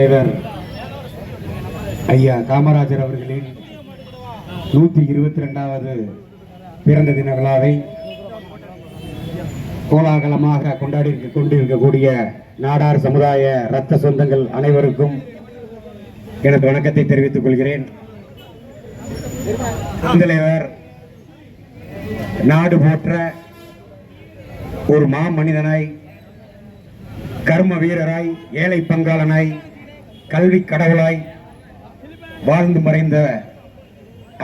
தலைவர் ஐயா காமராஜர் அவர்களின் நூற்றி இருபத்தி ரெண்டாவது பிறந்த தின விழாவை கோலாகலமாக கொண்டாடி கொண்டிருக்கக்கூடிய நாடார் சமுதாய இரத்த சொந்தங்கள் அனைவருக்கும் எனது வணக்கத்தை தெரிவித்துக் கொள்கிறேன். தலைவர் நாடு போற்ற ஒரு மாமனிதனாய் கர்ம வீரராய் ஏழை பங்காளனாய் கல்வி கடவுளாய் வாழ்ந்து மறைந்த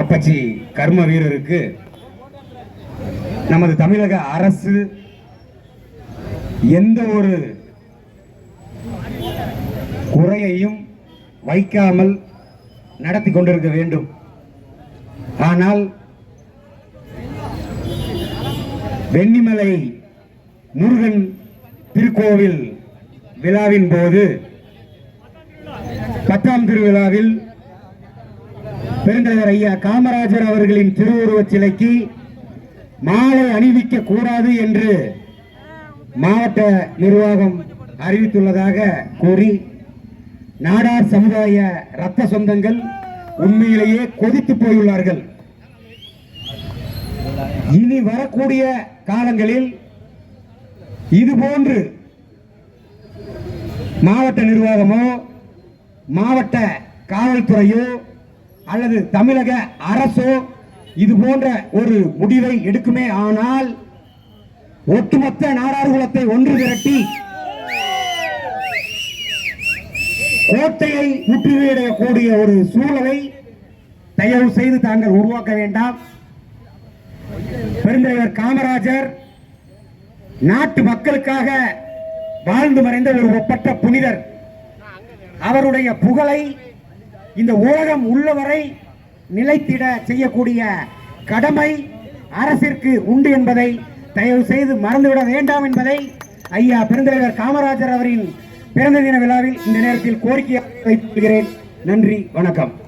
அப்பச்சி கர்ம வீரருக்கு நமது தமிழக அரசு எந்த ஒரு குறையையும் வைக்காமல் நடத்தி கொண்டிருக்க வேண்டும். ஆனால் வெண்ணிமலை முருகன் திருக்கோவில் விழாவின் போது பத்தாம் திருவிழாவில் பெருந்தலைவர் ஐயா காமராஜர் அவர்களின் திருவுருவச் சிலைக்கு மாலை அணிவிக்க கூடாது என்று மாவட்ட நிர்வாகம் அறிவித்துள்ளதாக கூறி நாடார் சமுதாய இரத்த சொந்தங்கள் உண்மையிலேயே கொதித்து போயுள்ளார்கள். இனி வரக்கூடிய காலங்களில் இது போன்று மாவட்ட நிர்வாகமோ மாவட்ட காவல்துறையோ அல்லது தமிழக அரசோ இது போன்ற ஒரு முடிவை எடுக்குமே ஆனால் ஒட்டுமொத்த நாடார் குலத்தை ஒன்று திரட்டி கோட்டையை முற்றுகையிடக்கூடிய ஒரு சூழலை தயவு செய்து தாங்கள் உருவாக்க வேண்டாம். பெருந்தலைவர் காமராஜர் நாட்டு மக்களுக்காக வாழ்ந்து மறைந்த ஒரு ஒப்பற்ற புனிதர். அவருடைய புகழை இந்த உலகம் உள்ளவரை நிலைத்திட செய்யக்கூடிய கடமை அரசிற்கு உண்டு என்பதை தயவு செய்து மறந்துவிட வேண்டாம் என்பதை ஐயா பெருந்தலைவர் காமராஜர் அவரின் பிறந்த தின விழாவில் இந்த நேரத்தில் கோரிக்கை வைக்கிறேன் நன்றி வணக்கம்.